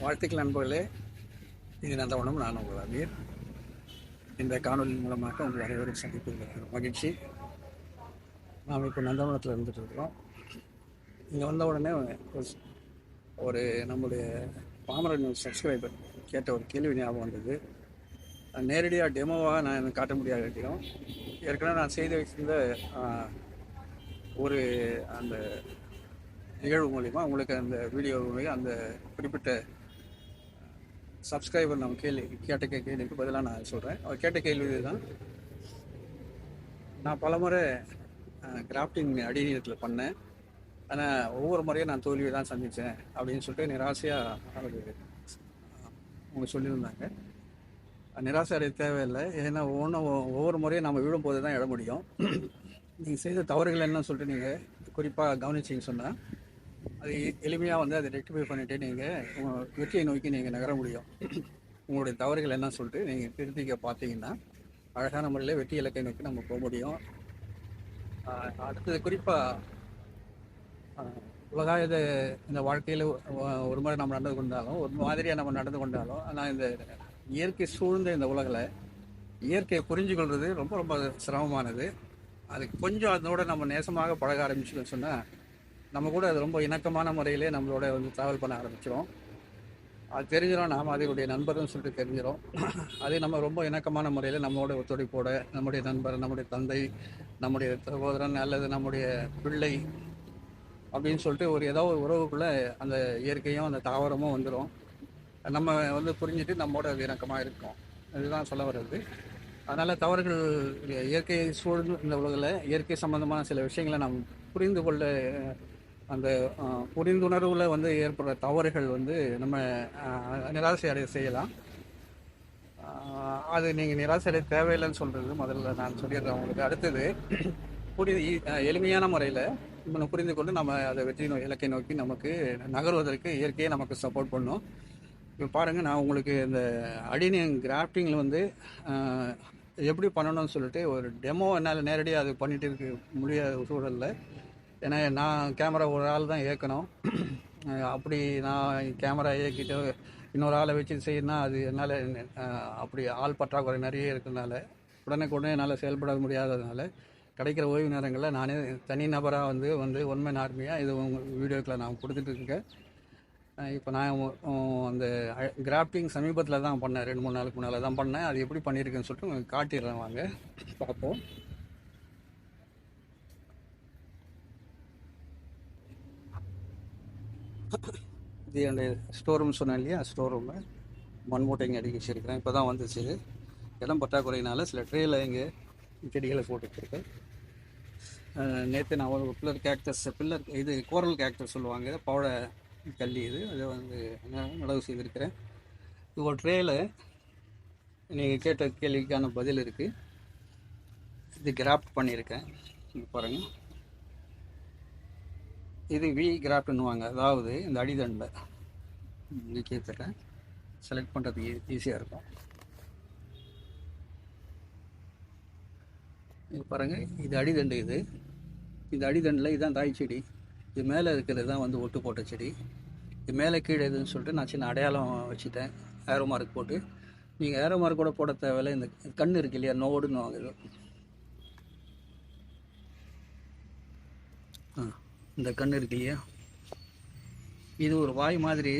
வாழ்த்துக்கள் நண்பர்களே. இது நந்தவனம் நான் உங்கள் அமீர். இந்த காணொலி மூலமாக உங்கள் அனைவரும் சந்திப்பது மகிழ்ச்சி. நாம் இப்போ நந்தவனத்தில் இருந்துட்டு இருக்கிறோம். இங்கே வந்த உடனே ஒரு- ஒரு நம்முடைய பாமரன் சப்ஸ்கிரைபர் கேட்ட ஒரு கேள்வி ஞாபகம் வந்தது. நேரடியாக டெமோவாக நான் எனக்கு காட்ட முடியாத வேண்டியும் ஏற்கனவே நான் செய்து வச்சிருந்த ஒரு அந்த நிகழ்வு மூலிமா உங்களுக்கு அந்த வீடியோ மூலிமா அந்த குறிப்பிட்ட சப்ஸ்கிரைபர் நம்ம கேள்வி கேட்ட கேள்விக்கு பதிலாக நான் சொல்கிறேன் அவர் கேட்ட கேள்வி இதுதான். நான் பலமுறை கிராஃப்டிங் அடிநீரத்தில் பண்ணேன். ஆனால் ஒவ்வொரு முறையும் நான் தோல்வியை தான் சந்தித்தேன் அப்படின்னு சொல்லிட்டு நிராசையாக அவர் அவங்க சொல்லியிருந்தாங்க. நிராசை அடைய தேவையில்லை. ஏன்னா ஒவ்வொன்றும் ஒவ்வொரு முறையும் நம்ம விழும்போது தான் இட முடியும். நீங்கள் செய்த தவறுகள் என்னன்னு சொல்லிட்டு நீங்கள் குறிப்பாக கவனிச்சிங்கன்னு சொன்னால் அது எளிமையாக வந்து அதை ரெக்டிஃபை பண்ணிவிட்டு நீங்கள் உங்கள் வெற்றியை நோக்கி நீங்கள் நகர முடியும். உங்களுடைய தவறுகள் என்ன சொல்லிட்டு நீங்கள் திருத்திக்க பார்த்தீங்கன்னா அழகான முறையில் வெற்றி இலக்கை நோக்கி நம்ம போக முடியும். அடுத்தது குறிப்பாக உலகாயுத இந்த வாழ்க்கையில் ஒரு முறை நம்ம நடந்து கொண்டாலும் ஒரு மாதிரியாக நம்ம நடந்து கொண்டாலும் ஆனால் இந்த இயற்கை சூழ்ந்த இந்த உலகில் இயற்கையை புரிஞ்சு கொள்வது ரொம்ப ரொம்ப சிரமமானது. அது கொஞ்சம் அதனோட நம்ம நேசமாக பழக ஆரம்பிச்சுன்னு சொன்னால் நம்ம கூட அது ரொம்ப இணக்கமான முறையிலே நம்மளோட வந்து ட்ராவல் பண்ண ஆரம்பிச்சிடும் அது தெரிஞ்சிடும் நாம் அதனுடைய நண்பர்னு சொல்லிட்டு தெரிஞ்சிடும் அது நம்ம ரொம்ப இணக்கமான முறையில் நம்மளோட ஒத்துழைப்போட நம்முடைய நண்பர் நம்முடைய தந்தை நம்முடைய சகோதரன் அல்லது நம்முடைய பிள்ளை அப்படின்னு சொல்லிட்டு ஒரு ஏதோ ஒரு உறவுக்குள்ளே அந்த இயற்கையும் அந்த தாவரமும் வந்துடும் நம்ம வந்து புரிஞ்சுட்டு நம்மோட அது இணக்கமாக இருக்கும். இதுதான் சொல்ல வர்றது. அதனால் தவறுகள் இயற்கை சூழ்ந்து இந்த உலகில் இயற்கை சம்மந்தமான சில விஷயங்களை நாம் புரிந்து கொள்ள அந்த புரிந்துணர்வில் வந்து ஏற்படுற தவறுகள் வந்து நம்ம நிராசை அடைய செய்யலாம். அது நீங்கள் நிராசை அடைய தேவையில்லைன்னு சொல்கிறது முதல்ல நான் சொல்லிடுறேன் உங்களுக்கு. அடுத்தது புரி எளிமையான முறையில் நம்ம புரிந்து கொண்டு நம்ம அதை வெற்றி நோ இலக்கை நோக்கி நமக்கு நகர்வதற்கு இயற்கையை நமக்கு சப்போர்ட் பண்ணும். இப்போ பாருங்கள் நான் உங்களுக்கு இந்த அடினியன் கிராஃப்டிங்கில் வந்து எப்படி பண்ணணும்னு சொல்லிட்டு ஒரு டெமோ என்னால் நேரடியாக அது பண்ணிட்டு இருக்க முடியாத சூழலில் ஏன்னா நான் கேமரா ஒரு ஆள் தான் இயக்கணும். அப்படி நான் கேமரா இயக்கிட்டு இன்னொரு ஆளை வச்சு செய்யணும்னா அது என்னால் அப்படி ஆள் பற்றாக்குறை நிறைய இருக்கிறதுனால உடனே என்னால் செயல்பட முடியாததுனால கிடைக்கிற ஓய்வு நேரங்களில் நானே தனி நபராக வந்து வந்து ஒன்மை ஆர்மியாக இது உங்கள் வீடியோக்களை நான் கொடுத்துட்டு இருக்கேன். இப்போ நான் அந்த கிராஃப்டிங் சமீபத்தில் தான் பண்ணேன். ரெண்டு மூணு நாளுக்கு முன்னால் தான் பண்ணேன். அது எப்படி பண்ணியிருக்கேன்னு சொல்லிட்டு உங்களுக்கு காட்டிடுறேன் வாங்க. பார்ப்போம் இது என்னுடைய ஸ்டோர் ரூம் சொன்னேன் இல்லையா? ஸ்டோர் ரூமு மண் மூட்டைங்க அடிக்க வச்சிருக்கிறேன். இப்போ தான் வந்துச்சு. இடம் பற்றாக்குறையினால சில ட்ரேயில் இங்கே செடிகளை போட்டுட்ருக்கேன். நேற்று நான் ஒரு பில்லர் கேக்டஸ் பில்லர் இது கோரல் கேக்டஸ் சொல்லுவாங்க. பவழ கல்லி இது. அதை வந்து நடவு செய்திருக்கிறேன். இது ஒரு ட்ரேயில் நீங்கள் கேட்ட கேள்விக்கான பதில் இருக்குது இது கிராஃப்ட் பண்ணியிருக்கேன். பாருங்கள் இது வி கிராஃப்ட்னுவாங்க அதாவது இந்த அடிதண்டில். இங்கே செலக்ட் பண்ணுறதுக்கு ஈஸியாக e-, இருக்கும். இது பாருங்கள் இது அடிதண்டு இது. இது அடிதண்டில் இதுதான் தாய் செடி. இது மேலே இருக்கிறது தான் வந்து ஒட்டு போட்ட செடி. இது மேலே கீழே இதுன்னு சொல்லிட்டு நான் சின்ன அடையாளம் வச்சுட்டேன். ஏரோ மார்க் போட்டு. நீங்கள் ஏரோ மார்க் கூட போட தேவையில்ல. இந்த கண் இருக்கு இல்லையா? நோடுன்னு வாங்க இது ஆ இந்த கண் இருக்கு இல்லையா? இது ஒரு வாய் மாதிரி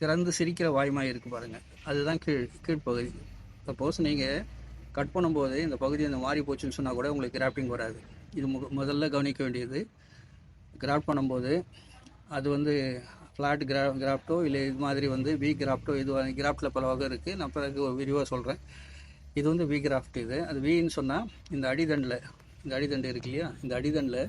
திறந்து சிரிக்கிற வாய் மாதிரி இருக்கு பாருங்கள் அதுதான் கீழ் கீழ்ப்பகுதி. சப்போஸ் நீங்கள் கட் பண்ணும்போது இந்த பகுதி இந்த மாறி போச்சுன்னு சொன்னால் கூட உங்களுக்கு கிராஃப்டிங் வராது. இது மு முதல்ல கவனிக்க வேண்டியது. கிராஃப்ட் பண்ணும்போது அது வந்து ஃப்ளாட் கிரா கிராஃப்டோ இல்லை இது மாதிரி வந்து வி கிராஃப்டோ இது கிராஃப்டில் பல வகை இருக்குது நான் பிறகு விரிவாக சொல்கிறேன் இது வந்து வி கிராஃப்ட் இது. அது வின்னு சொன்னால் இந்த அடிதண்டில் இந்த அடிதண்டு இருக்கு இல்லையா? இந்த அடிதண்டில்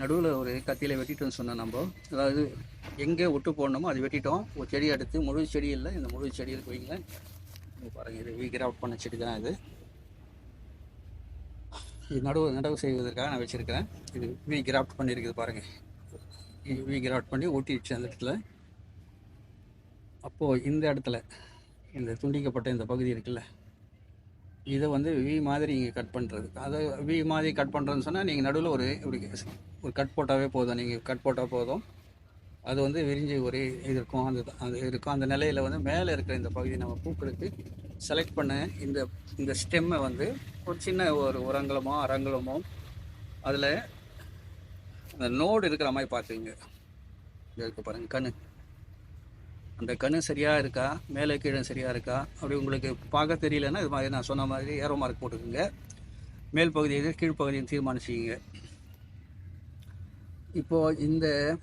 நடுவில் ஒரு கத்தியில் வெட்டிட்டோம்னு சொன்னோம் நம்ம. அதாவது எங்கே ஒட்டு போடணுமோ அது வெட்டிட்டோம். ஒரு செடி எடுத்து முழு செடி இல்லை இந்த முழு செடியில் இருக்கு பாருங்கள் இது வி கிராஃப்ட் பண்ண செடி தான் இது. இது நடுவு நடவு செய்வதற்காக நான் வச்சுருக்கிறேன். இது வி கிராஃப்ட் பண்ணியிருக்குது பாருங்கள் இது வி கிராஃப்ட் பண்ணி ஒட்டிடுச்சு அந்த இடத்துல. அப்போது இந்த இடத்துல இந்த துண்டிக்கப்பட்ட இந்த பகுதி இருக்குல்ல இதை வந்து வி மாதிரி இங்கே கட் பண்ணுறது அதை வி மாதிரி கட் பண்ணுறதுன்னு சொன்னால் நீங்கள் நடுவில் ஒரு இப்படி ஒரு கட் போட்டாவே போதும். நீங்கள் கட் போட்டால் போதும். அது வந்து விரிஞ்சு ஒரு இது இருக்கும். அந்த அது இருக்கும். அந்த நிலையில் வந்து மேலே இருக்கிற இந்த பகுதி நம்ம பூக்களுக்கு செலக்ட் பண்ண இந்த இந்த ஸ்டெம்மை வந்து ஒரு சின்ன ஒரு உரங்களமோ அங்குலமோ அதில் அந்த நோடு இருக்கிற மாதிரி பார்த்துங்க இது இருக்கு பாருங்க கண்ணு. அந்த கண் சரியாக இருக்கா? மேலே கீழே சரியாக இருக்கா? அப்படி உங்களுக்கு பார்க்க தெரியலன்னா இது மாதிரி நான் சொன்ன மாதிரி ஏரோ மார்க் போட்டுக்கோங்க. மேல் பகுதியை எது? கீழ்ப்பகுதியும் தீர்மானிச்சிக்கிங்க. இப்போது இந்த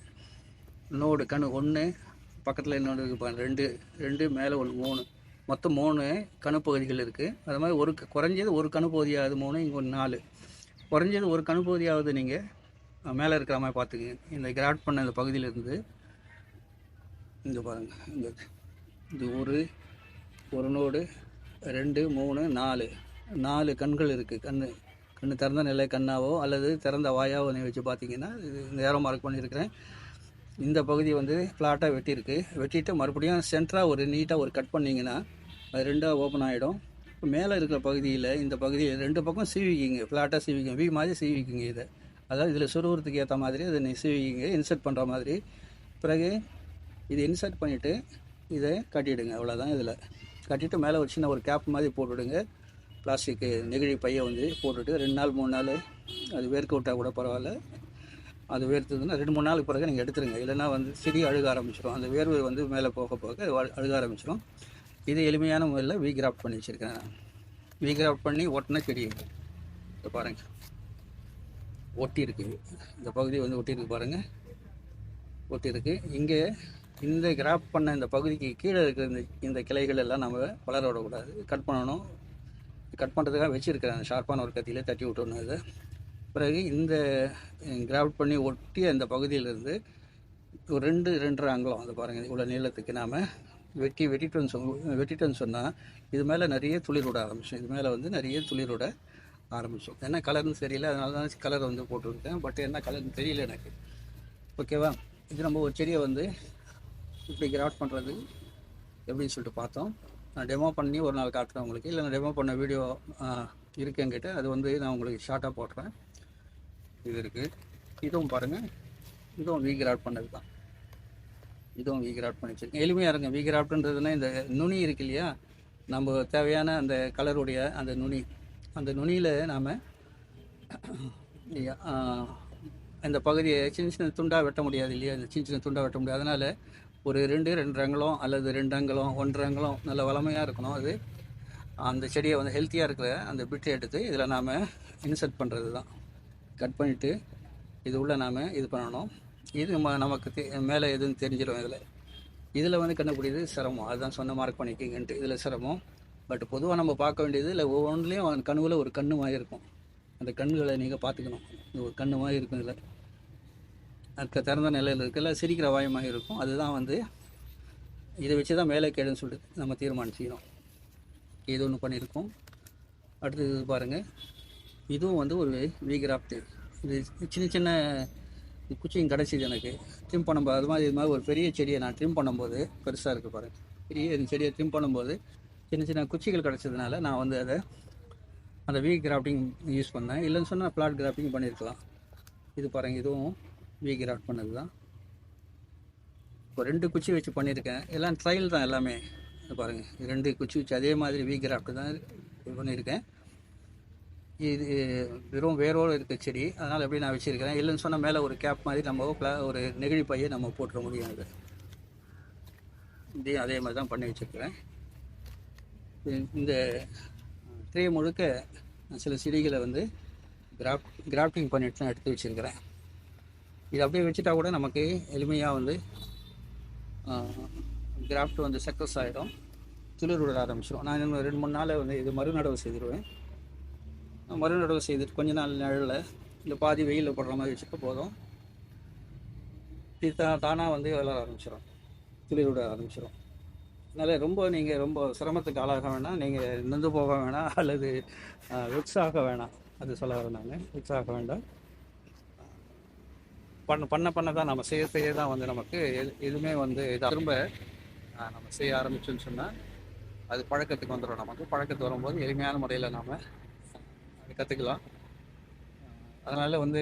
நோடு கண் ஒன்று பக்கத்தில் இன்னொன்று இருக்கு ரெண்டு ரெண்டு மேலே ஒன்று மூணு. மொத்தம் மூணு கணுப்பகுதிகள் இருக்குது அது மாதிரி ஒரு க- குறைஞ்சது ஒரு கணுப்பகுதியாவது மூணு இங்கே ஒரு நாலு. குறைஞ்சது ஒரு கணுப்பகுதியாவது நீங்கள் மேலே இருக்கிற மாதிரி பார்த்துக்குங்க. இந்த கிராட் பண்ண இந்த பகுதியிலேருந்து இங்கே பாருங்கள் இங்கே. இது ஒரு ஒரு நோடு ரெண்டு மூணு நாலு. நாலு கண்கள் இருக்குது கண் கண் திறந்த நிலை கண்ணாவோ அல்லது திறந்த வாயாவோ நீ வச்சு பார்த்தீங்கன்னா இது நேரம் மார்க் பண்ணியிருக்கிறேன். இந்த பகுதி வந்து ஃப்ளாட்டாக வெட்டியிருக்கு. வெட்டிட்டு மறுபடியும் சென்டராக ஒரு நீட்டாக ஒரு கட் பண்ணிங்கன்னா அது ரெண்டாக ஓப்பன் ஆகிடும் மேலே இருக்கிற பகுதியில் இந்த பகுதியில் ரெண்டு பக்கம் சீவிக்கிங்க. ஃப்ளாட்டாக சீவிக்கிங்க. வி மாதிரி சீவிக்கிங்க இதை. அதாவது இதில் சுருவுறதுக்கு ஏற்ற மாதிரி அதை நீ சீவிக்கிங்க இன்சர்ட் பண்ணுற மாதிரி. பிறகு இது இன்சர்ட் பண்ணிவிட்டு இதை கட்டிவிடுங்க அவ்வளோதான் இதில். கட்டிட்டு மேலே ஒரு சின்ன ஒரு கேப் மாதிரி போட்டுவிடுங்க பிளாஸ்டிக்கு நெகிழி பையை வந்து போட்டுவிட்டு ரெண்டு நாள் மூணு நாள் அது வேர்க்க விட்டால் கூட பரவாயில்ல. அது வேர்த்ததுன்னா ரெண்டு மூணு நாளுக்கு பிறகு நீங்கள் எடுத்துருங்க. இல்லைன்னா வந்து சிறிய அழுக ஆரம்பிச்சிடும் அந்த வேர்வை வந்து மேலே போக போக அழுக ஆரம்பிச்சிடும் இது எளிமையான முறையில் வீ கிராஃப்ட் பண்ணி வச்சுருக்கேன். நான் வீ கிராஃப்ட் பண்ணி ஒட்டினா செடி இதை. பாருங்கள் ஒட்டி இருக்குது இந்த பகுதி வந்து ஒட்டி இருக்கு பாருங்கள் ஒட்டி இருக்குது இங்கே இந்த கிராஃப்ட் பண்ண இந்த பகுதிக்கு கீழே இருக்கிற இந்த இந்த கிளைகள் எல்லாம் நம்ம வளர விடக்கூடாது. கட் பண்ணணும். கட் பண்ணுறதுக்காக வச்சுருக்கிறேன் ஷார்ப்பான ஒரு கத்தியில தட்டி விட்டுறணும் இதை. பிறகு இந்த கிராஃப்ட் பண்ணி ஒட்டிய இந்த பகுதியிலிருந்து ஒரு ரெண்டு ரெண்டரை அங்குலம் அதை பாருங்கள் இவ்வளோ நீளத்துக்கு நாம் வெட்டி வெட்டிட்டோன்னு சொ வெட்டிட்டோன்னு சொன்னால் இது மேலே நிறைய துளிர் விட ஆரம்பிச்சோம் இது மேலே வந்து நிறைய துளிர் விட ஆரம்பிச்சோம் என்ன கலர்னு தெரியல அதனால தான் கலர் வந்து போட்டுருக்கேன். பட் என்ன கலர்னு தெரியல எனக்கு. ஓகேவா இது நம்ம ஒரு செடியை வந்து இப்படி கிராஃப்ட் பண்ணுறது எப்படின்னு சொல்லிட்டு பார்த்தோம். நான் டெமோ பண்ணி ஒரு நாள் காட்டுறேன் உங்களுக்கு. இல்லை நான் டெமோ பண்ண வீடியோ இருக்கு என்கிட்ட. அது வந்து நான் உங்களுக்கு ஷார்ட்டாக போடுறேன். இது இருக்குது இதுவும் பாருங்கள் இதுவும் வி கிராஃப்ட் பண்ணது தான். இதுவும் வி கிராஃப்ட் பண்ணி வச்சுருக்கேன். எளிமையாக இருங்க. வி கிராஃப்ட்ன்றதுன்னா இந்த நுனி இருக்கு இல்லையா? நம்ம தேவையான அந்த கலருடைய அந்த நுனி. அந்த நுனியில் நாம் இந்த பகுதியை சின்ன சின்ன துண்டாக வெட்ட முடியாது இல்லையா? இந்த சின்ன சின்ன துண்டாக வெட்ட முடியாது. அதனால் ஒரு ரெண்டு ரெண்டு அங்கலம் அல்லது ரெண்டு அங்கலம் ஒன்றரை அங்கலம் நல்ல வளமையாக இருக்கணும் அது. அந்த செடியை வந்து ஹெல்த்தியாக இருக்கிற அந்த பிட்டை எடுத்து இதில் நாம் இன்சர்ட் பண்ணுறது தான் கட் பண்ணிவிட்டு இது உள்ளே நாம் இது பண்ணணும். இது ம- நமக்கு தெ- மேலே எதுன்னு தெரிஞ்சிடும் இதில். இதில் வந்து கண்டுபிடிது சிரமம். அதுதான் சொன்ன மார்க் பண்ணிக்கிங்கன்ட்டு இதில் சிரமம். பட் பொதுவாக நம்ம பார்க்க வேண்டியது இல்லை ஒவ்வொன்றுலேயும் கண்ணுவில் ஒரு கண்ணு மாதிரி இருக்கும். அந்த கண்ணுகளை நீங்கள் பார்த்துக்கணும். ஒரு கண்ணு மாதிரி இருக்கும் இதில். அதுக்கு திறந்த நிலையில் இருக்கல சிரிக்கிற வாயுமாக இருக்கும். அதுதான் வந்து இதை வச்சு தான் மேலே கேடுன்னு சொல்லிட்டு நம்ம தீர்மானிச்சிக்கணும் இது ஒன்று பண்ணியிருக்கோம். அடுத்தது இது பாருங்கள் இதுவும் வந்து ஒரு வி இது சின்ன சின்ன குச்சியும் கிடச்சிது எனக்கு. ட்ரிம் பண்ணும்போது அது மாதிரி இது மாதிரி ஒரு பெரிய செடியை நான் ட்ரிம் பண்ணும்போது பெருசாக இருக்குது பாருங்கள் பெரிய செடியை ட்ரிம் பண்ணும்போது சின்ன சின்ன குச்சிகள் கிடச்சதுனால நான் வந்து அதை அந்த வி கிராஃப்டிங் யூஸ் பண்ணேன். இல்லைன்னு சொன்னால் ஃப்ளாட் கிராஃப்டிங் பண்ணியிருக்கலாம். இது பாருங்கள் இதுவும் வி கிராஃப்ட் பண்ணது தான் இப்போ ரெண்டு குச்சி வச்சு பண்ணியிருக்கேன். எல்லாம் ட்ரையல் தான் எல்லாமே. பாருங்கள் ரெண்டு குச்சி வச்சு அதே மாதிரி வி கிராஃப்ட் தான் இது பண்ணியிருக்கேன். இது வெறும் வேரோடு இருக்க செடி. அதனால் எப்படி நான் வச்சுருக்கிறேன்? இல்லைன்னு சொன்னால் மேலே ஒரு கேப் மாதிரி நம்ம pla- ஒரு நெகிழி பையை நம்ம போட்டுற முடியும் இது இதையும் அதே மாதிரி தான் பண்ணி வச்சுருக்கிறேன். இந்த ட்ரே முழுக்க நான் சில செடிகளை வந்து கிராஃப்ட் கிராஃப்டிங் பண்ணிட்டு தான் எடுத்து வச்சுருக்கிறேன். இது அப்படியே வச்சுட்டா கூட நமக்கு எளிமையாக வந்து கிராஃப்ட் வந்து சக்ஸஸ் ஆகிடும் துளிர் விட ஆரம்பிச்சிடும் நான் இன்னும் ரெண்டு மூணு நாளில் வந்து இது மறுநடவு செய்திருவேன். மறுநடவு செய்துட்டு கொஞ்ச நாள் நிழலில் இந்த பாதி வெயிலில் போடுற மாதிரி வச்சுக்க போதும். இது தானாக வந்து வளர ஆரம்பிச்சிடும் துளிர் விட ஆரம்பிச்சிடும் அதனால் ரொம்ப நீங்கள் ரொம்ப சிரமத்துக்கு ஆளாக வேணாம். நீங்கள் நின்று போக வேணாம். அல்லது வெக்ஸ் ஆக வேணாம். அது சொல்ல வரேன் நான். வெக்ஸ் ஆக வேண்டாம். பண்ண பண்ண பண்ண தான் நம்ம செய்ய செய்ய தான் வந்து நமக்கு எது எதுவுமே வந்து இதா- திரும்ப நம்ம செய்ய ஆரம்பிச்சோன்னு சொன்னால் அது பழக்கத்துக்கு வந்துடும் நமக்கு பழக்கத்துக்கு வரும்போது எளிமையான முறையில் நாம் அது கற்றுக்கலாம் அதனால் வந்து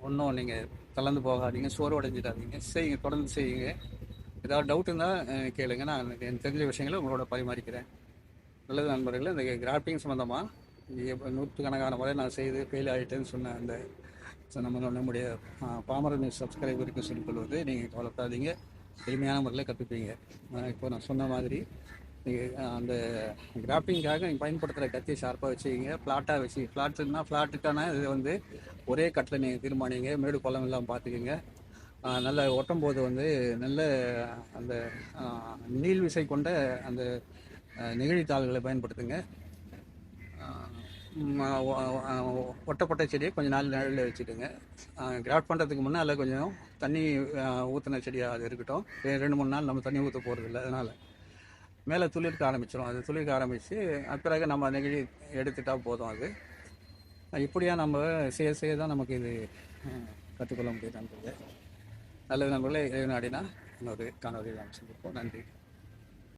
ஒன்றும் நீங்கள் தளர்ந்து போகாதீங்க சோர்வடைஞ்சிடாதீங்க செய்யுங்க தொடர்ந்து செய்யுங்க. ஏதாவது டவுட் இருந்தால் கேளுங்க. நான் எனக்கு தெரிஞ்ச விஷயங்களை உங்களோட பரிமாறிக்கிறேன். நல்லது நண்பர்களே இந்த கிராஃப்டிங் சம்மந்தமாக நூற்றுக்கணக்கான முறை நான் செய்து ஃபெயில் ஆகிட்டேன்னு சொன்ன அந்த ஸோ நம்ம நம்முடைய பாமர நியூஸ் சப்ஸ்கிரைபருக்கு சொல்லிக் கொள்வது நீங்கள் கவலைப்படாதீங்க. எளிமையான முறையில் கற்றுப்பீங்க இப்போ நான் சொன்ன மாதிரி நீங்கள் அந்த கிராஃபிங்காக நீங்கள் பயன்படுத்துகிற கத்தியை ஷார்ப்பாக வச்சுக்கிங்க. ஃப்ளாட்டாக வச்சு ஃப்ளாட்டுன்னா ஃப்ளாட்டுக்கான இது வந்து ஒரே கட்டில் நீங்கள் தீர்மானிங்க. மேடு பள்ளம் எல்லாம் பார்த்துக்குங்க. நல்ல ஒட்டும் போது வந்து நல்ல அந்த நீள் விசை கொண்ட அந்த நெகிழித்தாள்களை பயன்படுத்துங்க. ஒட்டப்பட்ட செடியை கொஞ்சம் நாள் நிழலில் வச்சுடுங்க கிராஃப்ட் பண்ணுறதுக்கு முன்னால் கொஞ்சம் தண்ணி ஊற்றின செடியாக அது இருக்கட்டும். ரெண்டு மூணு நாள் நம்ம தண்ணி ஊற்ற போகிறது இல்லை அதனால். மேலே துளிர்க்க ஆரம்பிச்சிடும் அது துளிர்க்க ஆரம்பித்து பிறகு நம்ம நெகிழி எடுத்துட்டால் போதும் அது. இப்படியாக நம்ம செய்ய செய்ய தான் நமக்கு இது கற்றுக்கொள்ள முடியும் நல்லது நம்மளே இறைவனாடினா இன்னொரு காணொலியில் நாம் நன்றி.